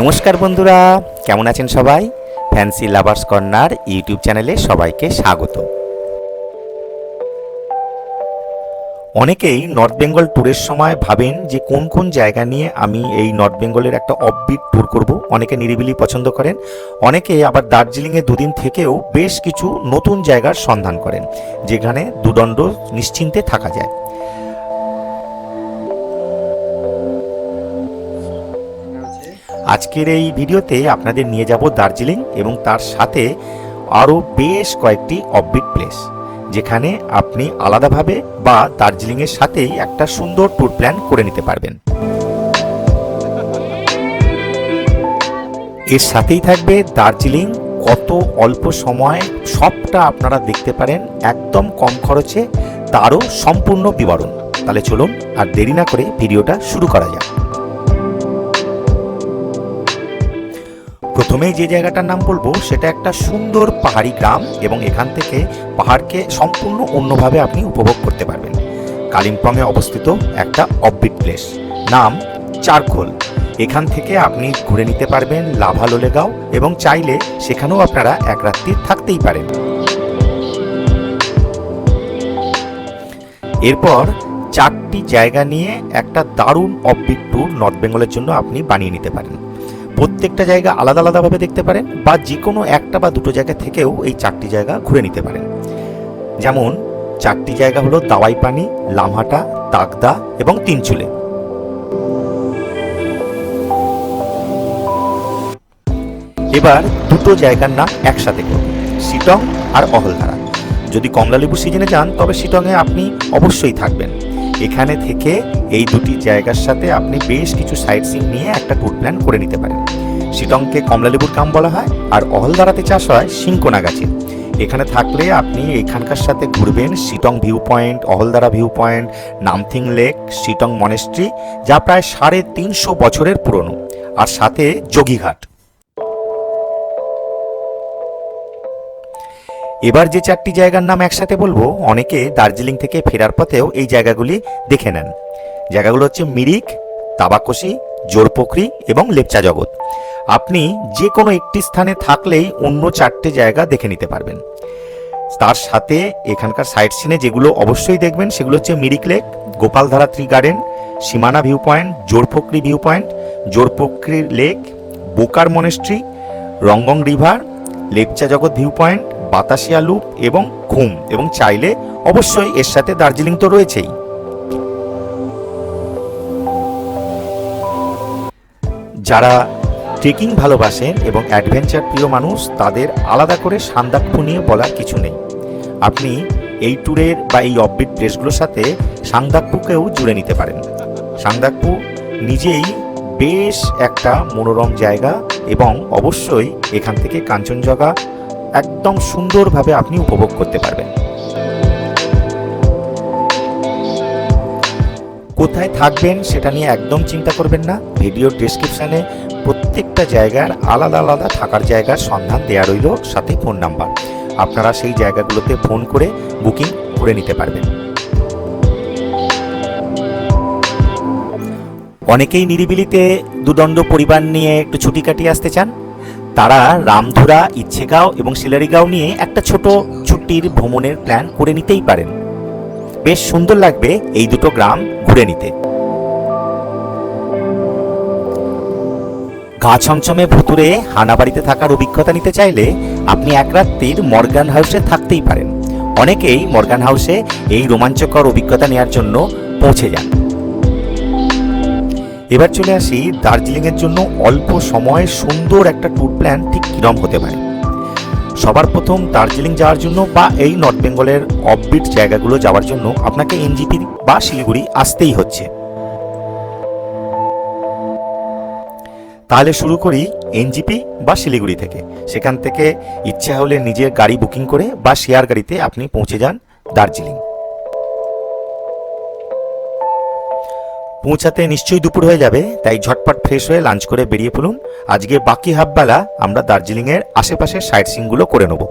নমস্কার বন্ধুরা, কেমন আছেন সবাই? ফ্যান্সি লাভার্স কর্নার ইউটিউব চ্যানেলে সবাইকে স্বাগত। অনেকেই নর্থ বেঙ্গল ট্যুরের সময় ভাবেন যে কোন কোন জায়গা নিয়ে আমি এই নর্থ বেঙ্গলের একটা অফবিট ট্যুর করব। অনেকে নিরিবিলি পছন্দ করেন, অনেকে আবার দার্জিলিংয়ে দুদিন থেকেও বেশ কিছু নতুন জায়গার সন্ধান করেন, যেখানে দুদণ্ড নিশ্চিন্তে থাকা যায়। আজকের এই ভিডিওতে আপনাদের নিয়ে যাব দার্জিলিং এবং তার সাথে আরও বেশ কয়েকটি অফবিট প্লেস যেখানে আপনি আলাদাভাবে বা দার্জিলিংয়ের সাথেই একটা সুন্দর ট্যুর প্ল্যান করে নিতে পারবেন। এর সাথেই থাকবে দার্জিলিং, কত অল্প সময় সবটা আপনারা দেখতে পারেন একদম কম খরচে, তারও সম্পূর্ণ বিবরণ। তাহলে চলুন আর দেরি না করে ভিডিওটা শুরু করা যাক। প্রথমেই যে জায়গাটার নাম বলব, সেটা একটা সুন্দর পাহাড়ি গ্রাম এবং এখান থেকে পাহাড়কে সম্পূর্ণ অন্যভাবে আপনি উপভোগ করতে পারবেন। কালিম্পংয়ে অবস্থিত একটা অফবিট প্লেস, নাম চারখোল। এখান থেকে আপনি ঘুরে নিতে পারবেন লাভা লোলেগাঁও এবং চাইলে সেখানেও আপনারা এক রাত্রি থাকতেই পারেন। এরপর চারটি জায়গা নিয়ে একটা দারুণ অফবিট ট্যুর নর্থ বেঙ্গলের জন্য আপনি বানিয়ে নিতে পারেন। প্রত্যেকটা জায়গা আলাদা আলাদাভাবে দেখতে পারেন বা যে কোনো একটা বা দুটো জায়গা থেকেও এই চারটি জায়গা ঘুরে নিতে পারেন। যেমন, চারটি জায়গা হলো দাওয়াই পানি লামহাটা, তাগদা এবং তিনচুলে। এবার দুটো জায়গার নাম একসাথে করুন সিটং আর অহলধারা। যদি কমলালেবু সিজনে যান, তবে শিটংয়ে আপনি অবশ্যই থাকবেন। এখানে থেকে এই দুটি জায়গার সাথে আপনি বেশ কিছু সাইট সিন নিয়ে একটা ট্যুর প্ল্যান করে নিতে পারেন। শিটংকে কমলালেবুর কাম বলা হয় আর অহলদারাতে চাষ হয় সিংকোনা গাছে এখানে থাকলে আপনি এখানকার সাথে ঘুরবেন Sittong view point Ahaldara view point Namthing lake, Sittong monastery যা প্রায় সাড়ে তিনশো বছরের পুরনো। আর সাথে যোগীঘাট। এবার যে চারটি জায়গার নাম একসাথে বলব, অনেকে দার্জিলিং থেকে ফেরার পথেও এই জায়গাগুলি দেখে নেন। জায়গাগুলো হচ্ছে মিরিক, তাবাকশি, জোরপোখরি এবং লেপচা জগৎ আপনি যে কোনো একটি স্থানে থাকলেই অন্য চারটে জায়গা দেখে নিতে পারবেন। তার সাথে এখানকার সাইট সিনে যেগুলো অবশ্যই দেখবেন, সেগুলো হচ্ছে Mirik lake, Gopaldhara tree garden Seemana view point Jorpokhri view point Jorpokhri lake Bokar monastery Rangong river Lepcha Jagat view point Batasia loop এবং ঘুম, এবং চাইলে অবশ্যই এর সাথে দার্জিলিং তো রয়েছেই। যারা ট্রেকিং ভালোবাসেন এবং অ্যাডভেঞ্চার প্রিয় মানুষ, তাদের আলাদা করে সান্দাকফু নিয়ে বলার কিছু নেই। আপনি এই ট্যুরের বা এই অফবিট প্লেসগুলোর সাথে সাংদাকপুকেও জুড়ে নিতে পারেন। সাংদাকপু নিজেই বেশ একটা মনোরম জায়গা এবং অবশ্যই এখান থেকে কাঞ্চনজঙ্ঘা একদম সুন্দরভাবে আপনি উপভোগ করতে পারবেন। কোথায় থাকবেন সেটা নিয়ে একদম চিন্তা করবেন না। ভিডিওর ডিসক্রিপশানে প্রত্যেকটা জায়গার আলাদা আলাদা থাকার জায়গার সন্ধান দেওয়া রইল, সাথে ফোন নাম্বার আপনারা সেই জায়গাগুলোতে ফোন করে বুকিং করে নিতে পারবেন। অনেকেই নিরিবিলিতে দুদণ্ড পরিবার নিয়ে একটু ছুটি কাটিয়ে আসতে চান। তারা রামধুরা, ইচ্ছেগাঁও এবং শিলারিগাঁও নিয়ে একটা ছোট ছুটির ভ্রমণের প্ল্যান করে নিতেই পারেন। বেশ সুন্দর লাগবে এই দুটো গ্রাম ঘুরে নিতে। গা ছমছমে ভুতুরে হানাবাড়িতে থাকার অভিজ্ঞতা নিতে চাইলে আপনি এক রাত্রির মর্গান হাউসে থাকতেই পারেন। অনেকেই মর্গান হাউসে এই রোমাঞ্চকর অভিজ্ঞতা নেওয়ার জন্য পৌঁছে যান। এবার চলে আসি দার্জিলিংয়ের জন্য অল্প সময়ে সুন্দর একটা ট্যুর প্ল্যান ঠিক কিরম হতে পারে। সবার প্রথম দার্জিলিং যাওয়ার জন্য বা এই নর্থ বেঙ্গলের অফবিট জায়গাগুলো যাওয়ার জন্য আপনাকে এনজিপি বা শিলিগুড়ি আসতেই হচ্ছে। তাহলে শুরু করি এনজিপি বা শিলিগুড়ি থেকে। সেখান থেকে ইচ্ছা হলে নিজের গাড়ি বুকিং করে বা শেয়ার গাড়িতে আপনি পৌঁছে যান দার্জিলিং। পৌঁছাতে নিশ্চয়ই দুপুর হয়ে যাবে, তাই ঝটপট ফ্রেশ হয়ে লাঞ্চ করে বেরিয়ে পড়ুন। আজকে বাকি হাফবেলা আমরা দার্জিলিংয়ের আশেপাশের সাইট সিনগুলো করে নেব।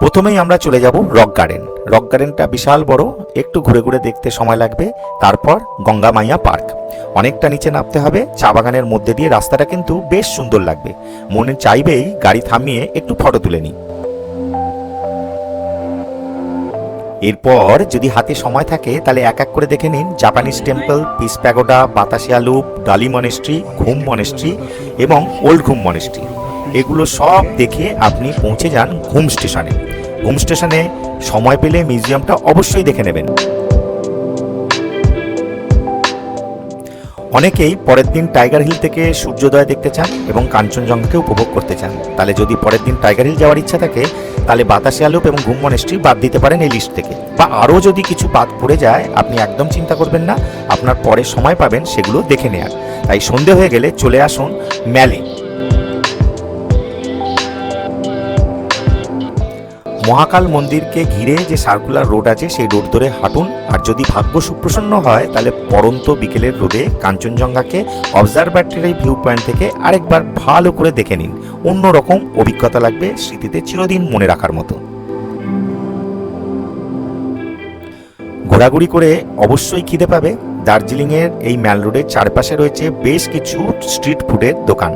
প্রথমেই আমরা চলে যাব রক গার্ডেন রক গার্ডেনটা বিশাল বড়, একটু ঘুরে ঘুরে দেখতে সময় লাগবে, তারপর গঙ্গা মাইয়া পার্ক। অনেকটা নিচে নামতে হবে, চা বাগানের মধ্যে দিয়ে রাস্তাটা কিন্তু বেশ সুন্দর লাগবে। মনে চাইবেই গাড়ি থামিয়ে একটু ফটো তুলে নিই। এরপর যদি হাতে সময় থাকে, তাহলে এক এক করে দেখে নিন Japanese temple peace pagoda Batasia loop Dali monastery Ghum monastery এবং ওল্ড ঘুম মনেস্ট্রি এগুলো সব দেখে আপনি পৌঁছে যান ঘুম স্টেশনে ঘুম স্টেশনে সময় পেলে মিউজিয়ামটা অবশ্যই দেখে নেবেন। অনেকেই পরের দিন টাইগার হিল থেকে সূর্যোদয় দেখতে চান এবং কাঞ্চনজঙ্ঘাকে উপভোগ করতে চান। তাহলে যদি পরের দিন টাইগার হিল যাওয়ার ইচ্ছা থাকে তাহলে বাতাসে আলোপ এবং ঘুম মনেস্ট্রি বাদ দিতে পারেন এই লিস্ট থেকে। বা আরও যদি কিছু বাদ পড়ে যায়, আপনি একদম চিন্তা করবেন না। আপনার পরে সময় পাবেন সেগুলো দেখে নেয়ার। তাই সন্ধে হয়ে গেলে চলে আসুন ম্যালে। মহাকাল মন্দিরকে ঘিরে যে সার্কুলার রোড আছে, সেই রোড ধরে হাঁটুন। আর যদি ভাগ্য সুপ্রসন্ন হয়, তাহলে পরন্ত বিকেলের রোদে কাঞ্চনজঙ্ঘাকে অবজারভেটরি ভিউ পয়েন্ট থেকে আরেকবার ভালো করে দেখে নিন। অন্যরকম অভিজ্ঞতা লাগবে স্মৃতিতে চিরদিন মনে রাখার মতো। ঘোরাঘুরি করে অবশ্যই খিদে পাবে। দার্জিলিংয়ের এই ম্যাল রোডের চারপাশে রয়েছে বেশ কিছু স্ট্রিট ফুডের দোকান।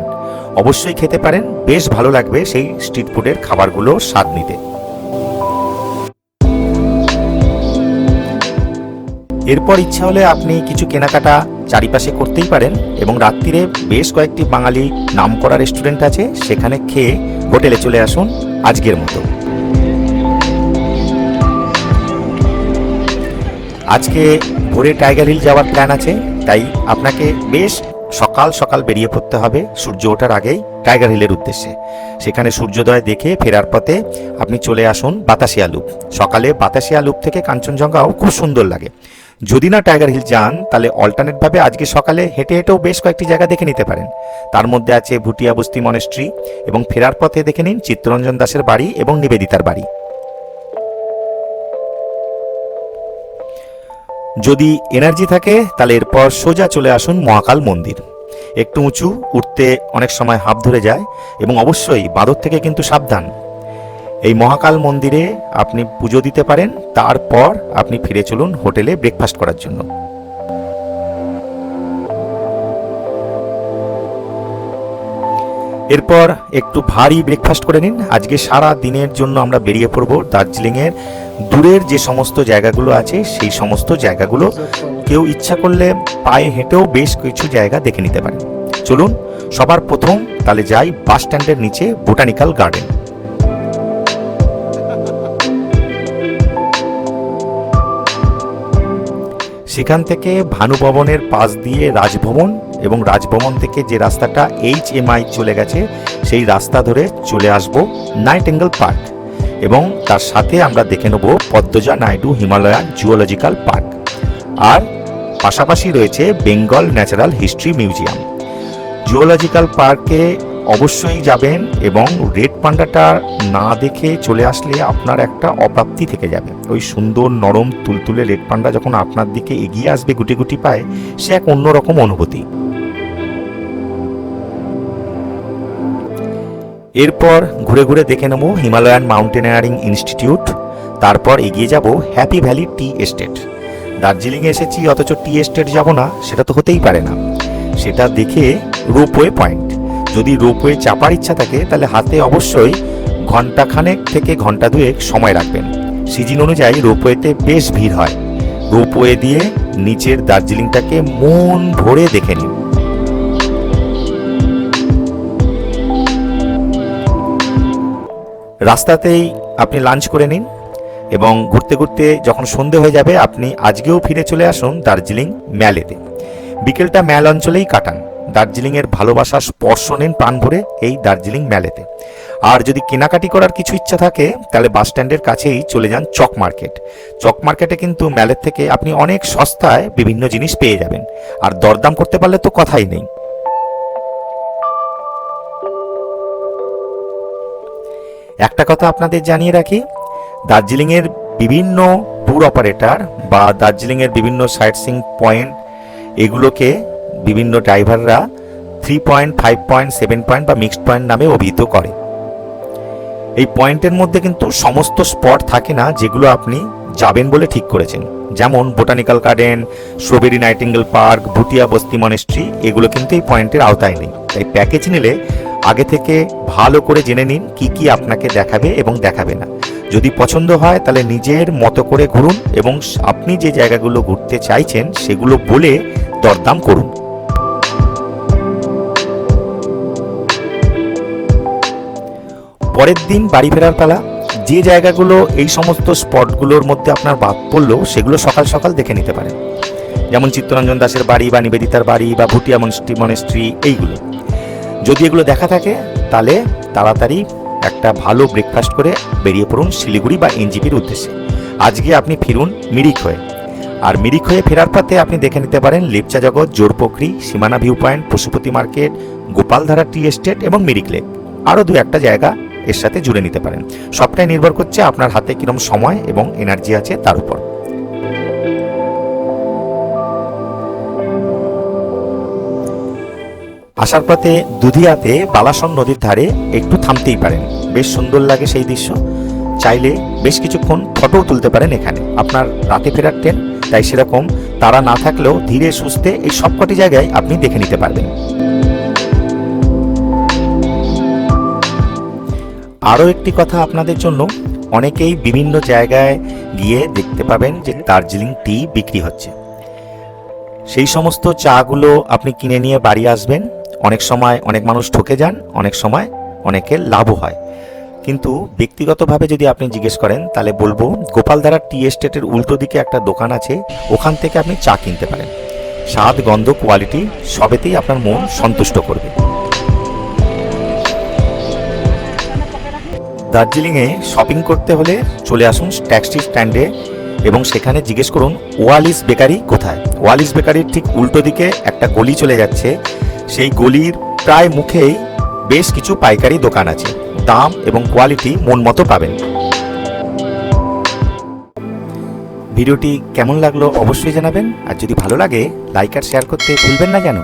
অবশ্যই খেতে পারেন, বেশ ভালো লাগবে সেই স্ট্রিট ফুডের খাবারগুলো স্বাদ নিতে। এরপর ইচ্ছা হলে আপনি কিছু কেনাকাটা চারিপাশে করতেই পারেন এবং রাত্রিরে বেশ কয়েকটি বাঙালি নাম করা রেস্টুরেন্ট আছে, সেখানে খেয়ে হোটেলে চলে আসুন আজকের মতো। আজকে ভোরে টাইগার হিল যাওয়ার প্ল্যান আছে, তাই আপনাকে বেশ সকাল সকাল বেরিয়ে পড়তে হবে। সূর্য ওঠার আগেই টাইগার হিলের উদ্দেশ্যে। সেখানে সূর্যোদয় দেখে ফেরার পথে আপনি চলে আসুন বাতাসিয়া লুপ। সকালে বাতাসিয়া লুপ থেকে কাঞ্চনজঙ্ঘাও খুব সুন্দর লাগে। যদি না টাইগার হিল যান, তাহলে অল্টারনেটভাবে আজকে সকালে হেঁটে হেঁটেও বেশ কয়েকটি জায়গা দেখে নিতে পারেন। তার মধ্যে আছে ভুটিয়া বস্তি মনেস্ট্রি এবং ফেরার পথে দেখে নিন চিত্তরঞ্জন দাসের বাড়ি এবং নিবেদিতার বাড়ি। যদি এনার্জি থাকে, তাহলে এরপর সোজা চলে আসুন মহাকাল মন্দির। একটু উঁচু, উঠতে অনেক সময় হাফ ধরে যায় এবং অবশ্যই বাঁদর থেকে কিন্তু সাবধান। এই মহাকাল মন্দিরে আপনি পুজো দিতে পারেন, তারপর আপনি ফিরে চলুন হোটেলে ব্রেকফাস্ট করার জন্য। এরপর একটু ভারী ব্রেকফাস্ট করে নিন। আজকে সারা দিনের জন্য আমরা বেরিয়ে পড়ব দার্জিলিংয়ের দূরের যে সমস্ত জায়গাগুলো আছে, সেই সমস্ত জায়গাগুলো কেউ ইচ্ছা করলে পায়ে হেঁটেও বেশ কিছু জায়গা দেখে নিতে পারে। চলুন, সবার প্রথম তাহলে যাই বাস স্ট্যান্ডের নিচে বোটানিক্যাল গার্ডেন। সেখান থেকে ভানুভবনের পাশ দিয়ে রাজভবন এবং রাজভবন থেকে যে রাস্তাটা এইচ এম আই চলে গেছে, সেই রাস্তা ধরে চলে আসব নাইট এঙ্গেল পার্ক এবং তার সাথে আমরা দেখে নেব Padmaja Naidu Himalayan zoological park আর পাশাপাশি রয়েছে Bengal natural history museum zoological পার্কে অবশ্যই যাবেন এবং রেড পান্ডাটা না দেখে চলে আসলে আপনার একটা অপ্রাপ্তি থেকে যাবে। ওই সুন্দর নরম তুলতুলে রেড পান্ডা যখন আপনার দিকে এগিয়ে আসবে গুটি গুটি পায়, সে এক অন্যরকম অনুভূতি। এরপর ঘুরে ঘুরে দেখে নেব হিমালয়ান মাউন্টেনিয়ারিং ইনস্টিটিউট, তারপর এগিয়ে যাব হ্যাপি ভ্যালি টি এস্টেট। দার্জিলিংয়ে এসেছি, অথচ টি এস্টেট যাব না, সেটা তো হতেই পারে না। সেটা দেখে রোপওয়ে পয়েন্ট। যদি রোপওয়ে চাপার ইচ্ছা থাকে, তাহলে হাতে অবশ্যই ঘন্টাখানেক থেকে ঘণ্টা দুয়েক সময় রাখবেন। সিজন অনুযায়ী রোপওয়েতে বেশ ভিড় হয়। রোপওয়ে দিয়ে নিচের দার্জিলিংটাকে মন ভরে দেখে নিন। রাস্তাতেই আপনি লাঞ্চ করে নিন এবং ঘুরতে ঘুরতে যখন সন্ধে হয়ে যাবে, আপনি আজকেও ফিরে চলে আসুন দার্জিলিং ম্যালেতে বিকেলটা ম্যাল অঞ্চলেই কাটান। দার্জিলিংয়ের ভালোবাসা স্পর্শ নেন প্রাণ ভরে এই দার্জিলিং ম্যালেতে আর যদি কেনাকাটি করার কিছু ইচ্ছা থাকে, তাহলে বাস স্ট্যান্ডের কাছেই চলে যান চক মার্কেট। চক মার্কেটে কিন্তু ম্যালের থেকে আপনি অনেক সস্তায় বিভিন্ন জিনিস পেয়ে যাবেন। আর দরদাম করতে পারলে তো কথাই নেই। একটা কথা আপনাদের জানিয়ে রাখি, দার্জিলিংয়ের বিভিন্ন ট্যুর অপারেটর বা দার্জিলিংয়ের বিভিন্ন সাইট সিং পয়েন্ট এগুলোকে বিভিন্ন ড্রাইভাররা three point five point seven point বা মিক্সড পয়েন্ট নামে অভিহিত করে। এই পয়েন্টের মধ্যে কিন্তু সমস্ত স্পট থাকে না যেগুলো আপনি যাবেন বলে ঠিক করেছেন। যেমন botanical garden strawberry Nightingale park Bhutia Busty monastery এগুলো কিন্তু এই পয়েন্টের আওতায় নেই। তাই প্যাকেজ নিলে আগে থেকে ভালো করে জেনে নিন কি কি আপনাকে দেখাবে এবং দেখাবে না। যদি পছন্দ হয়, তাহলে নিজের মতো করে ঘুরুন এবং আপনি যে জায়গাগুলো ঘুরতে চাইছেন, সেগুলো বলে দরদাম করুন। পরের দিন বাড়ি ফেরার পালা। যে জায়গাগুলো, এই সমস্ত স্পটগুলোর মধ্যে আপনার বাদ পড়ল, সেগুলো সকাল সকাল দেখে নিতে পারেন। যেমন চিত্তরঞ্জন দাসের বাড়ি বা নিবেদিতার বাড়ি বা ভুটিয়া মনস্ট্রি মনেস্ট্রি এইগুলো। যদি এগুলো দেখা থাকে, তাহলে তাড়াতাড়ি একটা ভালো ব্রেকফাস্ট করে বেরিয়ে পড়ুন শিলিগুড়ি বা এনজিপির উদ্দেশ্যে। আজকে আপনি ফিরুন মিরিক হয়ে। আর মিরিক হয়ে ফেরার পথে আপনি দেখে নিতে পারেন Lepcha Jagat Jorpokhri Seemana view point Pashupati market Gopaldhara tea estate এবং মিরিক লেক আরও দু একটা জায়গা এর সাথে জুড়ে নিতে পারেন। সবটাই নির্ভর করছে আপনার হাতে কীরকম সময় এবং এনার্জি আছে তার উপর। আসার পথে দুধিয়াতে বালাসন নদীর ধারে একটু থামতেই পারেন। বেশ সুন্দর লাগে সেই দৃশ্য। চাইলে বেশ কিছুক্ষণ ফটোও তুলতে পারেন এখানে। আপনার রাতে ফেরার ট্রেন, তাই সেরকম তারা না থাকলেও ধীরে সুস্থে এই সবকটি জায়গায় আপনি দেখে নিতে পারবেন। আরও একটি কথা আপনাদের জন্য। অনেকেই বিভিন্ন জায়গায় গিয়ে দেখতে পাবেন যে দার্জিলিং টি বিক্রি হচ্ছে। সেই সমস্ত চাগুলো আপনি কিনে নিয়ে বাড়ি আসবেন। অনেক সময় অনেক মানুষ ঠকে যান, অনেক সময় অনেকের লাভও হয়। কিন্তু ব্যক্তিগতভাবে যদি আপনি জিজ্ঞেস করেন, তাহলে বলব গোপালধারা টি এস্টেটের উল্টো দিকে একটা দোকান আছে, ওখান থেকে আপনি চা কিনতে পারেন। স্বাদ, গন্ধ, কোয়ালিটি সবেতেই আপনার মন সন্তুষ্ট করবে। দার্জিলিংয়ে শপিং করতে হলে চলে আসুন ট্যাক্সি স্ট্যান্ডে এবং সেখানে জিজ্ঞেস করুন, ওয়ালিস বেকারি কোথায়? ওয়ালিস বেকারির ঠিক উল্টো দিকে একটা গলি চলে যাচ্ছে সেই গলির প্রায় মুখেই বেশ কিছু পাইকারি দোকান আছে। দাম এবং কোয়ালিটি মন মতো পাবেন। ভিডিওটি কেমন লাগল অবশ্যই জানাবেন। আর যদি ভালো লাগে লাইক আর শেয়ার করতে ভুলবেন না যেন